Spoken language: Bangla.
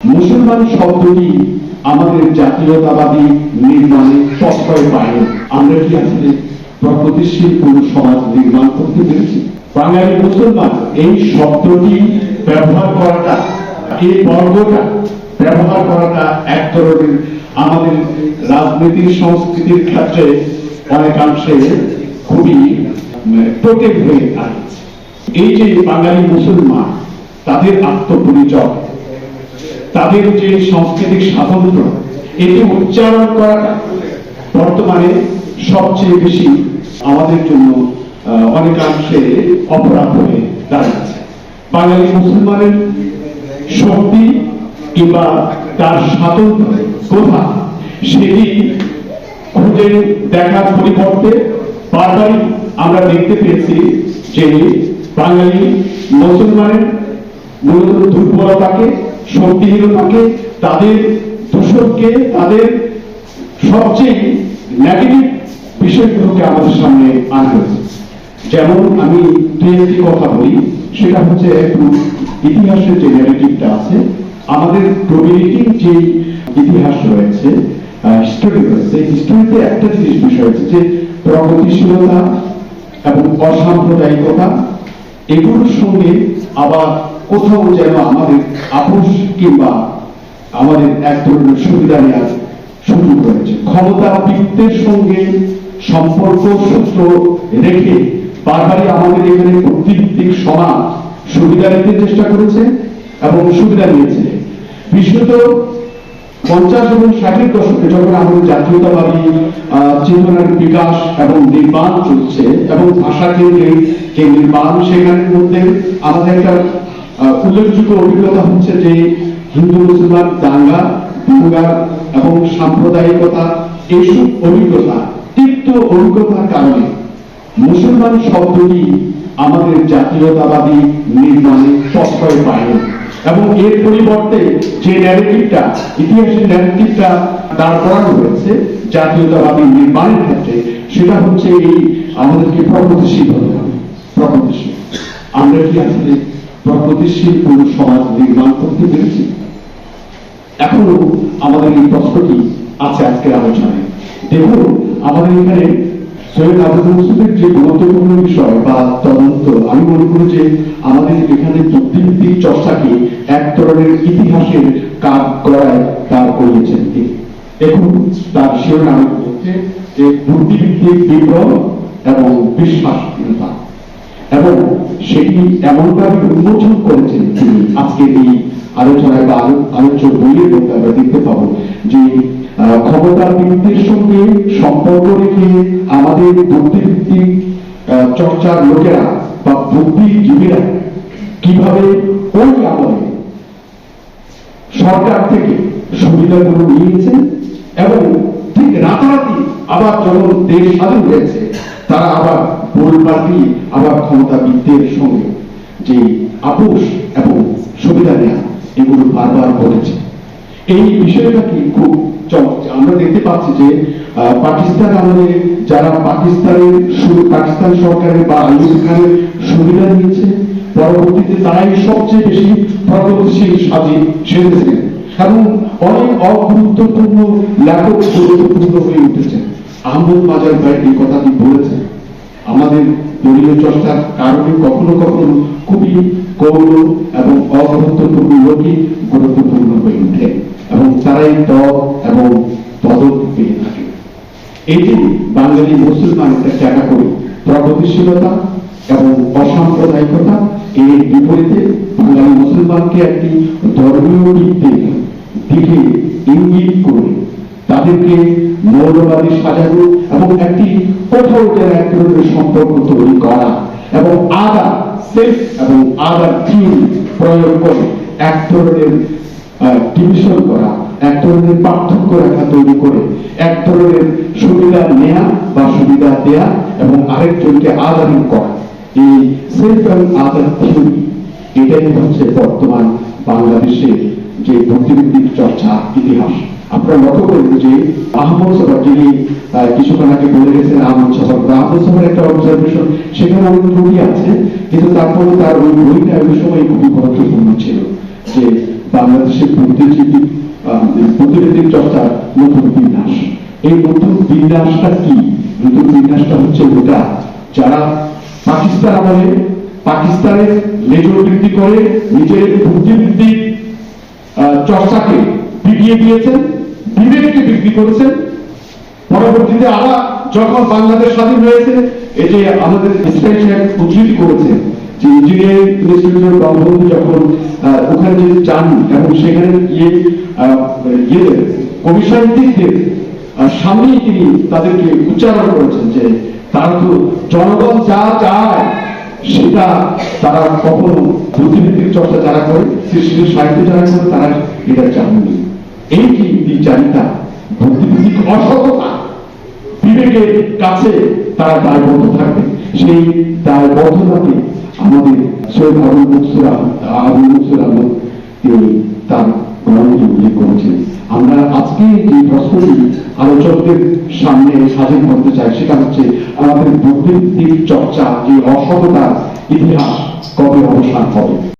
মুসলমান শব্দটি আমাদের জাতীয়তাবাদী নির্মাণে প্রশ্রয় পায়নি আমরা কি আসলে প্রগতিশীল কোন সমাজ নির্মাণ করতে পেরেছি? বাঙালি মুসলমান, এই শব্দটি ব্যবহার করাটা, এই বর্গটা ব্যবহার করাটা এক ধরনের আমাদের রাজনীতির সংস্কৃতির ক্ষেত্রে অনেকাংশে খুবই প্রোটেক্ট হয়ে দাঁড়িয়েছে। এই যে বাঙালি মুসলমান, তাদের আত্মপরিচয় তাদের যে সাংস্কৃতিক স্বাতন্ত্র্য এটি উচ্চারণ করাটা বর্তমানে সবচেয়ে বেশি আমাদের জন্য অনেকাংশে অপরাধ হয়ে দাঁড়িয়েছে। বাঙালি মুসলমানের শক্তি কিংবা তার স্বাতন্ত্র্য কোথা সেটি খুঁজে দেখার পরিবর্তে বারবারই আমরা দেখতে পেয়েছি যে বাঙালি মুসলমানের মূলত দুর্বলতাকে শক্তিহীনতাকে তাদের দূষণকে, তাদের সবচেয়ে নেগেটিভ বিষয়গুলোকে আমাদের সামনে আনা যেমন আমি একটি কথা বলি, সেটা হচ্ছে একটু ইতিহাসের যে আছে, আমাদের ডোমিনেটিং যে ইতিহাস রয়েছে হিস্টোরি রয়েছে হিস্টোরিতে একটা জিনিস বিষয় হচ্ছে যে প্রগতিশীলতা এবং অসাম্প্রদায়িকতা, এগুলোর সঙ্গে আবার কোথাও যেন আমাদের আপোষ কিংবা আমাদের এক ধরনের সুবিধা নেওয়ার সুযোগ রয়েছে। ক্ষমতা বৃত্তের সঙ্গে সম্পর্ক সূত্র রেখে বারবারই আমাদের এখানে বুদ্ধিভিত্তিক সমাজ সুবিধা নিতে চেষ্টা করেছে এবং সুবিধা নিয়েছে। বিশেষত পঞ্চাশ এবং ষাটের দশকে যখন আমাদের জাতীয়তাবাদী চেতনার বিকাশ এবং নির্মাণ চলছে এবং ভাষা কেন্দ্রিক যে নির্মাণ সেখানের মধ্যে আমাদের একটা উল্লেখযোগ্য অভিজ্ঞতা হচ্ছে যে হিন্দু, মুসলমান, দাঙ্গা দাঙ্গা এবং সাম্প্রদায়িকতা, এইসব অভিজ্ঞতা, তিক্ত অভিজ্ঞতার কারণে মুসলমান শব্দটি আমাদের জাতীয়তাবাদী নির্মাণে প্রশ্রয় পায়নি এবং এর পরিবর্তে যে ন্যারেটিভটা ইতিহাসের ন্যারেটিভটা দাঁড় করানো হয়েছে জাতীয়তাবাদী নির্মাণের ক্ষেত্রে, সেটা হচ্ছে এই আমাদেরকে প্রগতিশীল হতে হবে। প্রগতিশীল। আমরা কি আসলে প্রগতিশীল কোন সমাজ নির্মাণ করতে পেরেছি। এখনও আমাদের এই প্রশ্নটি আছে আজকের আলোচনায়। দেখুন, আমাদের এখানে সৈয়দ আবুল মসুদের যে গুরুত্বপূর্ণ বিষয় বা তদন্ত, আমি মনে করি যে আমাদের এখানে বুদ্ধিভিত্তিক চর্চাকে এক ধরনের ইতিহাসের কাজ গড়ায় দাঁড় করিয়েছেন তিনি। দেখুন, তার শিরোনাম হচ্ছে যে বুদ্ধিভিত্তিক বিপ্লব এবং বিশ্বাসহীনতা। এবং সেটি এমনভাবে উন্মোচন করেছেন তিনি আজকের এই আলোচনায় বা আলোচ্য বইয়ের মধ্যে আমরা দেখতে পাবো যে ক্ষমতার বৃত্তির সঙ্গে সম্পর্ক রেখে আমাদের বুদ্ধিভিত্তিক চর্চার লোকেরা বা বুদ্ধিজীবীরা কীভাবে ওই আমলে সরকার থেকে সুবিধাগুলো নিয়েছেন এবং ঠিক রাতারাতি আবার যখন দেশ স্বাধীন হয়েছে, তারা আবার বোলবাটি আবার ক্ষমতা বৃদ্ধির সঙ্গে যে আপোষ এবং সুবিধা নেওয়া এগুলো বারবার করেছে এই বিষয়টা কি খুব আমরা দেখতে পাচ্ছি যে পাকিস্তান আমলে যারা পাকিস্তানের পাকিস্তান সরকারের বা আইয়ুব খানের সুবিধা নিয়েছে, পরবর্তীতে তারাই সবচেয়ে বেশি প্রগতিশীল সাজে সেজেছেন এবং অনেক অগুরুত্বপূর্ণ লেখক গুরুত্বপূর্ণ হয়ে উঠেছেন। আহমদ বাজার ভাই এই কথাটি বলেছেন। আমাদের দলীয় চর্চার কারণে কখনো কখনো খুবই গৌর এবং অগুরুত্বপূর্ণ লোকই গুরুত্বপূর্ণ হয়ে ওঠে এবং তারাই পদ এবং পদক পেয়ে থাকে। যে বাঙালি মুসলমান একটা ক্যাটাগরি। প্রগতিশীলতা এবং অসাম্প্রদায়িকতা এর বিপরীতে বাঙালি মুসলমানকে একটি ধর্মীয় ভিত্তিক দিকে ইঙ্গিত করে। তাদেরকে মৌলবাদী সাজানো এবং একটি কোথাও এক ধরনের সম্পর্ক তৈরি করা এবং আদা সেলফ এবং আদার থিওরি প্রয়োগ করে এক ধরনের ডিভিশন করা, এক ধরনের পার্থক্য রেখা তৈরি করে, এক ধরনের সুবিধা নেয়া বা সুবিধা দেয়া এবং আরেকজনকে আদারিং করা। এই সেলফ এবং আদার থিওরি, এটাই হচ্ছে বর্তমান বাংলাদেশের যে বুদ্ধিভিত্তিক চর্চা ইতিহাস। আপনারা লক্ষ্য করবেন যে আহমদ সফর যিনি কিছুক্ষণ আগে বলে গেছেন আহমদ সফর বা আহমদ সফর একটা অবজারভেশন সেখানে অনেক ত্রুটি আছে কিন্তু তারপরে তার ওই বইটা ওই সময় খুবই গুরুত্বপূর্ণ ছিল যে বাংলাদেশের বুদ্ধিজীবী আহ, চর্চার নতুন বিন্যাস। এই নতুন বিন্যাসটা কি? নতুন বিন্যাসটা হচ্ছে ওটা যারা পাকিস্তান আমলে পাকিস্তানের লেজর বৃদ্ধি করে নিজের বুদ্ধিবৃত্তিক চর্চাকে পিটিয়ে দিয়েছেন বিবেককে বিক্রি করেছেন। পরবর্তীতে আবার যখন বাংলাদেশ স্বাধীন হয়েছে, এই যে আমাদের সাহেব উদ্ধৃতি করেছে, যে ইঞ্জিনিয়ারিং ইনস্টিটিউটের বঙ্গবন্ধু যখন ওখানে যান এবং সেখানে গিয়ে সাহিত্যিকদের সামনেই তিনি তাদেরকে উচ্চারণ করেছেন যে তারা তো জনগণ যা চায়, সেটা তারা কখনো চর্চা যারা করে সৃষ্টির সাহিত্য যারা করে, তারা এটা চাননি। কাছে তারা দায়বদ্ধ থাকবে। সেই দায়বদ্ধতাকে আমাদের তার আমরা আজকে যে প্রশ্নটি আলোচকদের সামনে হাজির করতে চাই, সেটা হচ্ছে আমাদের বুদ্ধিভিত্তিক চর্চা, যে অসততার ইতিহাস কবে অবসান হবে?